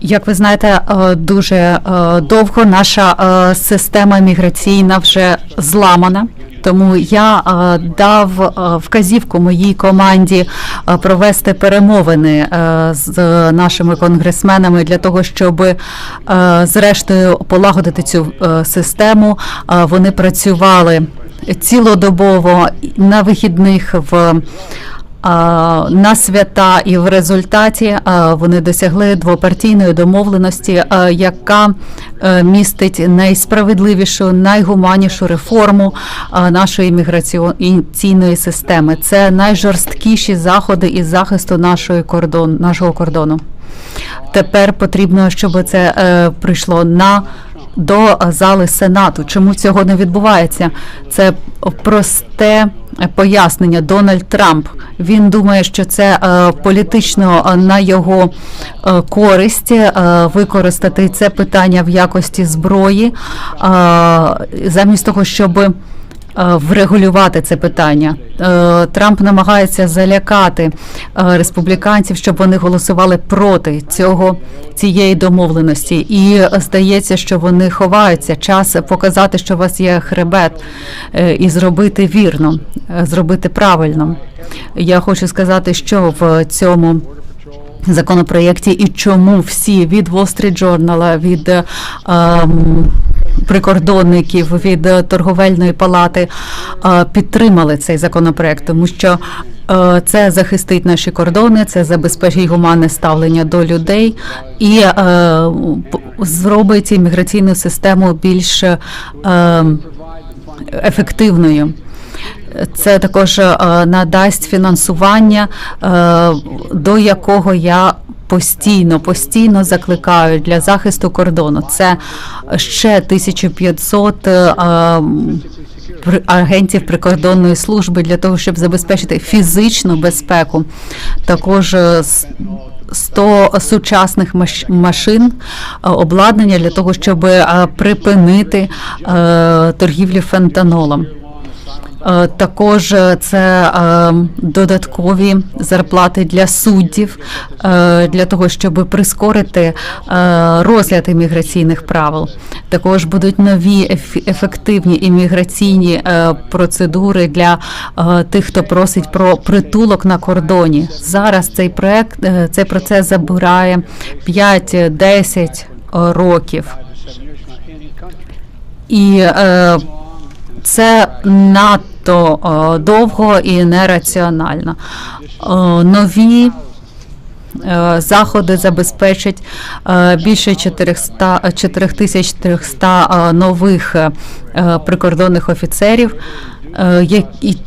Як ви знаєте, е, дуже е, довго наша е, система міграційна вже зламана. Тому я дав вказівку моїй команді провести перемовини з нашими конгресменами для того, щоб зрештою полагодити цю систему. Вони працювали цілодобово на вихідних в на свята, і в результаті вони досягли двопартійної домовленості, яка е, містить найсправедливішу, найгуманнішу реформу нашої міграційної системи. Це найжорсткіші заходи із захисту нашої кордон, нашого кордону. Тепер потрібно, щоб це е, прийшло на до зали Сенату. Чому цього не відбувається? Це просте пояснення. Дональд Трамп він думає, що це е, політично е, на його е, користь е, використати це питання в якості зброї, е, замість того, щоб е, врегулювати це питання. Е, Трамп намагається залякати е, республіканців, щоб вони голосували проти цього цієї домовленості. І е, здається, що вони ховаються. Час показати, що у вас є хребет, е, і зробити вірно, е, зробити правильно. Я хочу сказати, що в цьому законопроєкті і чому всі від Wall Street Journal, від е, ем, прикордонників, від е, торговельної палати е, підтримали цей законопроект, тому що е, це захистить наші кордони, це забезпечить гуманне ставлення до людей і зробить імміграційну систему більш ефективною. Це також надасть фінансування, до якого я постійно, постійно закликаю для захисту кордону. Це ще 1500 е, е, агентів прикордонної служби для того, щоб забезпечити фізичну безпеку. Також е, 100 сучасних маш- машин е, обладнання для того, щоб е, припинити е, торгівлю фентанолом. Е, Також е, це е, додаткові зарплати для суддів для того, щоб прискорити розгляд імміграційних правил. Також будуть нові ефективні імміграційні процедури для тих, хто просить про притулок на кордоні. Зараз цей проект цей процес забирає 5-10 років. І це надто е, довго і нераціонально. Е, нові е, заходи забезпечать більше 400, 4300 е, нових прикордонних офіцерів, які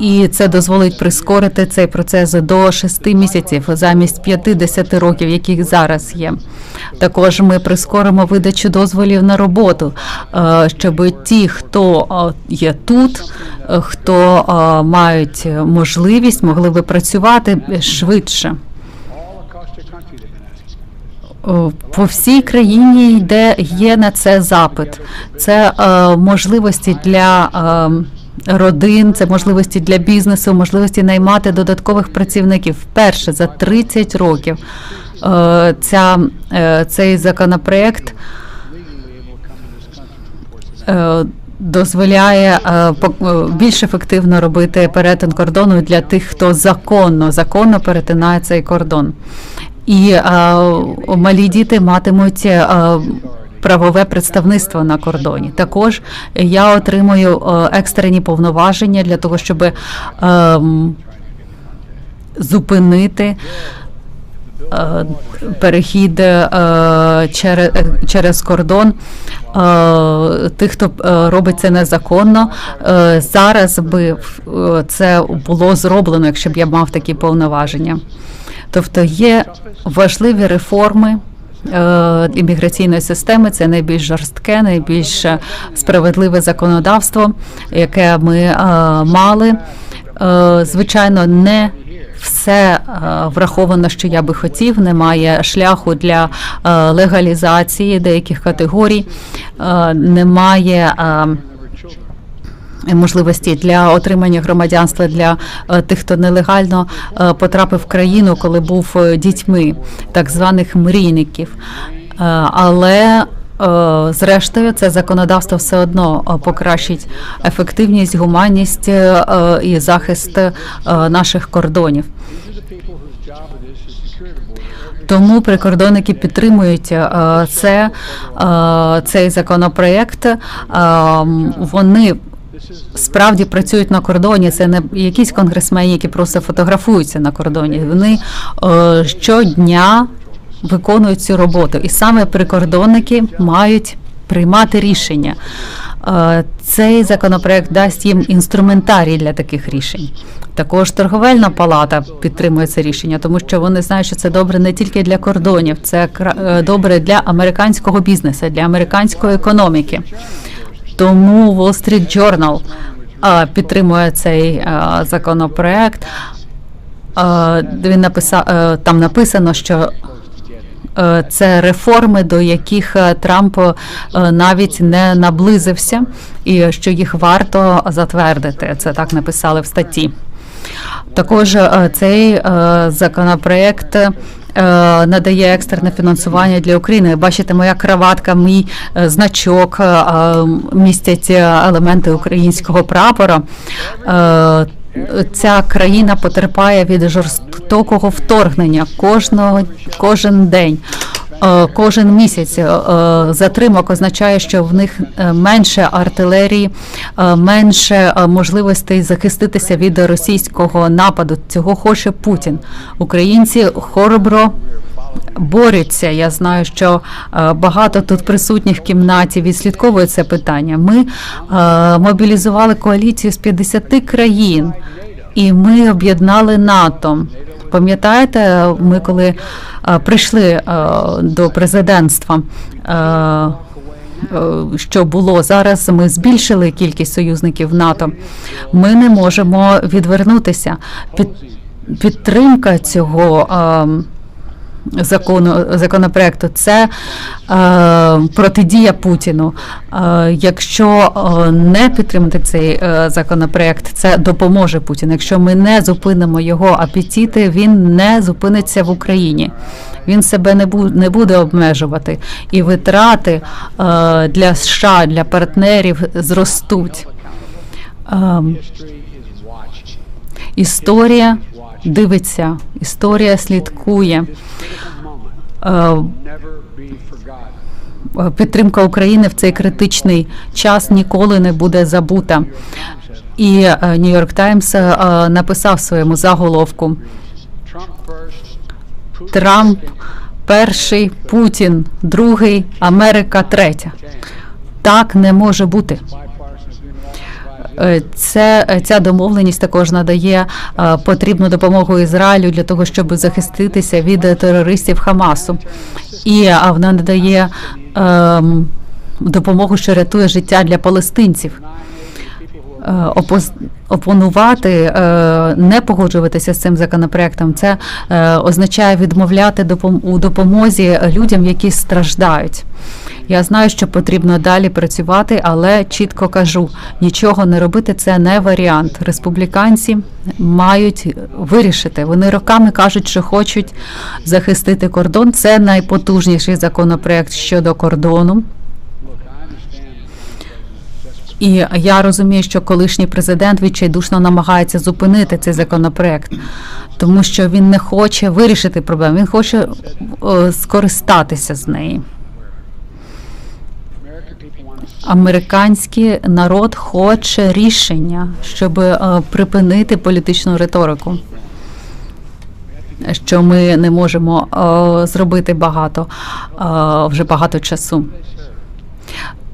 і це дозволить прискорити цей процес до 6 місяців замість 50 років, яких зараз є. Також ми прискоримо видачу дозволів на роботу, е, щоб ті, хто е, є тут, е, хто мають можливість, могли би працювати швидше. По всій країні йде є на це запит. Це е, можливості для е, родин, це можливості для бізнесу, можливості наймати додаткових працівників. Вперше за 30 років е, ця, е, цей законопроект е, дозволяє більш ефективно робити перетин кордону для тих, хто законно законно перетинає цей кордон. І е, малі діти матимуть. е, Правове представництво на кордоні. Також я отримую е, екстрені повноваження для того, щоб ем, зупинити е, перехід е, через, через кордон тих, хто робить це незаконно. Зараз би це було зроблено, якщо б я мав такі повноваження. Тобто є важливі реформи. Е, Імміграційної системи це найбільш жорстке, найбільш е, справедливе законодавство, яке ми е, мали. Звичайно, не все враховано, що я би хотів. Немає шляху для легалізації деяких категорій, немає. Можливості для отримання громадянства для е, тих, хто нелегально е, потрапив в країну, коли був е, дітьми, так званих мрійників. Але зрештою це законодавство все одно покращить ефективність, гуманність і захист наших кордонів. Тому прикордонники підтримують це, цей законопроект. Е, Вони справді працюють на кордоні. Це не якісь конгресмени, які просто фотографуються на кордоні. Вони е, щодня виконують цю роботу, і саме прикордонники мають приймати рішення. Е, Цей законопроект дасть їм інструментарій для таких рішень. Також торговельна палата підтримує це рішення, тому що вони знають, що це добре не тільки для кордонів, це е, добре для американського бізнесу, для американської економіки. Тому Wall Street Journal е, підтримує цей е, законопроект. Е, Він написав там написано, що це реформи, до яких Трамп навіть не наблизився, і що їх варто затвердити. Це так написали в статті. Також цей законопроект. Е, Надає екстрене фінансування для України. Бачите, моя краватка, мій е, значок е, містять елементи українського прапора. Ця країна потерпає від жорстокого вторгнення кожного кожен день. Е, Кожен місяць е, затримок означає, що в них е, менше артилерії, менше можливостей захиститися від російського нападу. Цього хоче Путін. Українці хоробро борються. Я знаю, що багато тут присутніх в кімнаті відслідковують це питання. Ми е, мобілізували коаліцію з 50 країн, і ми об'єднали НАТО. Пам'ятаєте, ми коли е, прийшли е, до президентства. е, Що було зараз? Ми збільшили кількість союзників НАТО. Ми не можемо відвернутися. Під, підтримка цього закону законопроекту це е, протидія Путіну. Е, якщо е, не підтримати цей е, законопроект, це допоможе Путіну. Якщо ми не зупинимо його апетити, він не зупиниться в Україні. Він себе не буде не буде обмежувати, і витрати е, для США, для партнерів зростуть. Ем, Історія дивиться, історія слідкує. Е, Підтримка України в цей критичний час ніколи не буде забута. І Нью-Йорк Таймс написав своєму заголовку Трамп перший, Путін другий, Америка третя. Так не може бути. Е, Це ця домовленість також надає е, потрібну допомогу Ізраїлю для того, щоб захиститися від терористів Хамасу, і е, вона надає ем, допомогу, що рятує життя для палестинців. Е, Опонувати, е, не погоджуватися з цим законопроектом, це е, означає відмовляти у допомозі людям, які страждають. Я знаю, що потрібно далі працювати, але чітко кажу, нічого не робити це не варіант. Республіканці мають вирішити. Вони роками кажуть, що хочуть захистити кордон. Це найпотужніший законопроект щодо кордону. І я розумію, що колишній президент відчайдушно намагається зупинити цей законопроект, тому що він не хоче вирішити проблему, він хоче е, скористатися з неї. Американський народ хоче рішення, щоб е, припинити політичну риторику. Що ми не можемо е, зробити багато е, вже багато часу.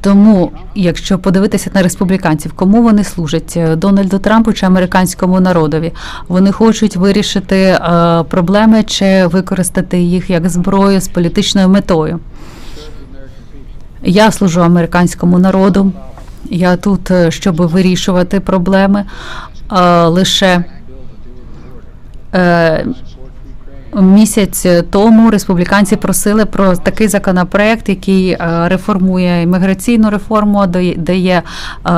Тому, якщо подивитися на республіканців, кому вони служать Дональду Трампу чи американському народові, вони хочуть вирішити е, проблеми чи використати їх як зброю з політичною метою. Я служу американському народу. Я тут, е, щоб вирішувати проблеми, е, лише е, Місяць тому республіканці просили про такий законопроект, який реформує імміграційну реформу, дає-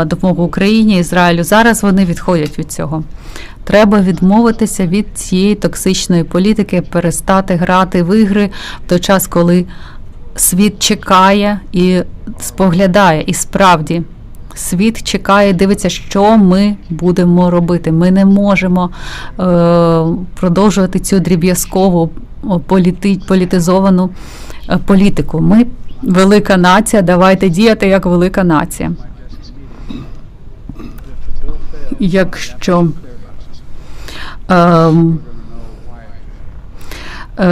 допомогу Україні, Ізраїлю. Зараз вони відходять від цього. Треба відмовитися від цієї токсичної політики, перестати грати в ігри в той час, коли світ чекає і споглядає. І справді світ чекає, дивиться, що ми будемо робити. Ми не можемо е, продовжувати цю дріб'язкову політи, політизовану е, політику. Ми велика нація, давайте діяти як велика нація. Якщо Е,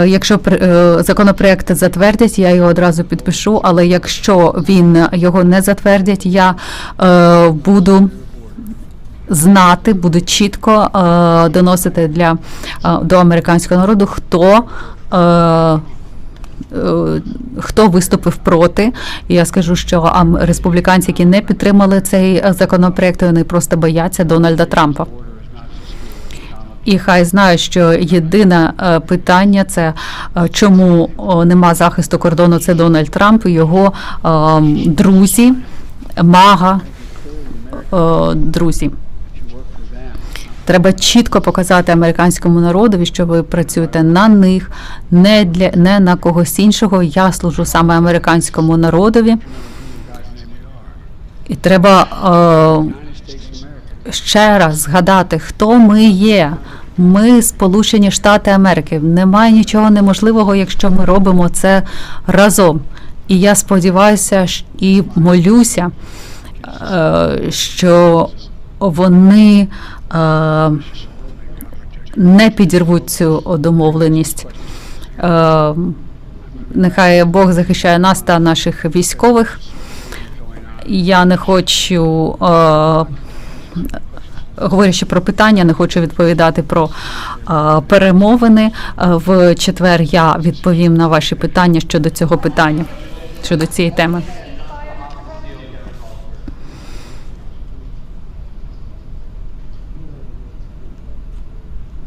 Якщо пр- е, законопроект затвердять, я його одразу підпишу. Але якщо він його не затвердять, я е, буду знати, буду чітко е, доносити для е, до американського народу, хто. Е, е, Хто виступив проти? Я скажу, що республіканці, які не підтримали цей е, законопроект, вони просто бояться Дональда Трампа. І хай знають, що єдине е, питання це е, чому нема захисту кордону. Це Дональд Трамп і його е, друзі, мага друзі. Треба чітко показати американському народові, що ви працюєте на них, не для не на когось іншого. Я служу саме американському народові. І треба е, ще раз згадати, хто ми є. Ми Сполучені Штати Америки. Немає нічого неможливого, якщо ми робимо це разом. І я сподіваюся і молюся, е, що вони е, не підірвуть цю домовленість. Е, Нехай Бог захищає нас та наших військових. Я не хочу, говорячи про питання, не хочу відповідати про е, перемовини. Е, В четвер я відповім на ваші питання щодо цього питання, щодо цієї теми.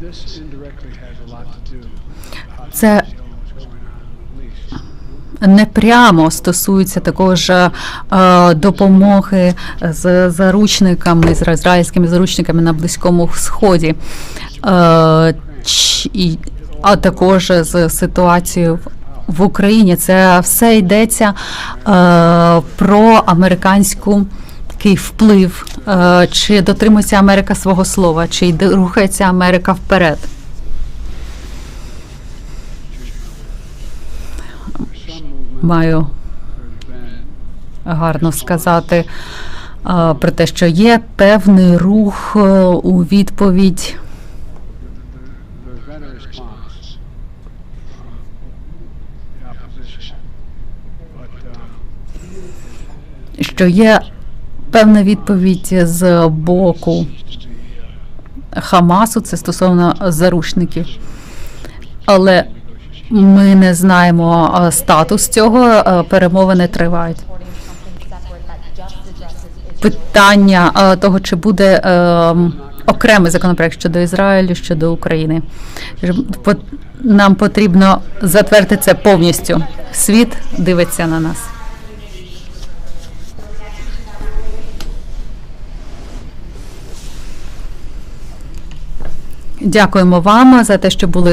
This East. непрямо стосується також е, допомоги з заручниками, з ізраїльськими заручниками на Близькому Сході, е, а також з ситуацією в- Україні. Це все йдеться е, про американську. Такий вплив, е, чи дотримується Америка свого слова, чи рухається Америка вперед. Маю гарно сказати про те, що є певний рух е, у відповідь. що є певна відповідь з боку Хамасу, це стосовно заручників. Але ми не знаємо е, статус цього, е, перемовини тривають. Питання е, того, чи буде окремий законопроект щодо Ізраїлю, щодо України. Нам потрібно затвердити це повністю. Світ дивиться на нас. Дякуємо вам за те, що були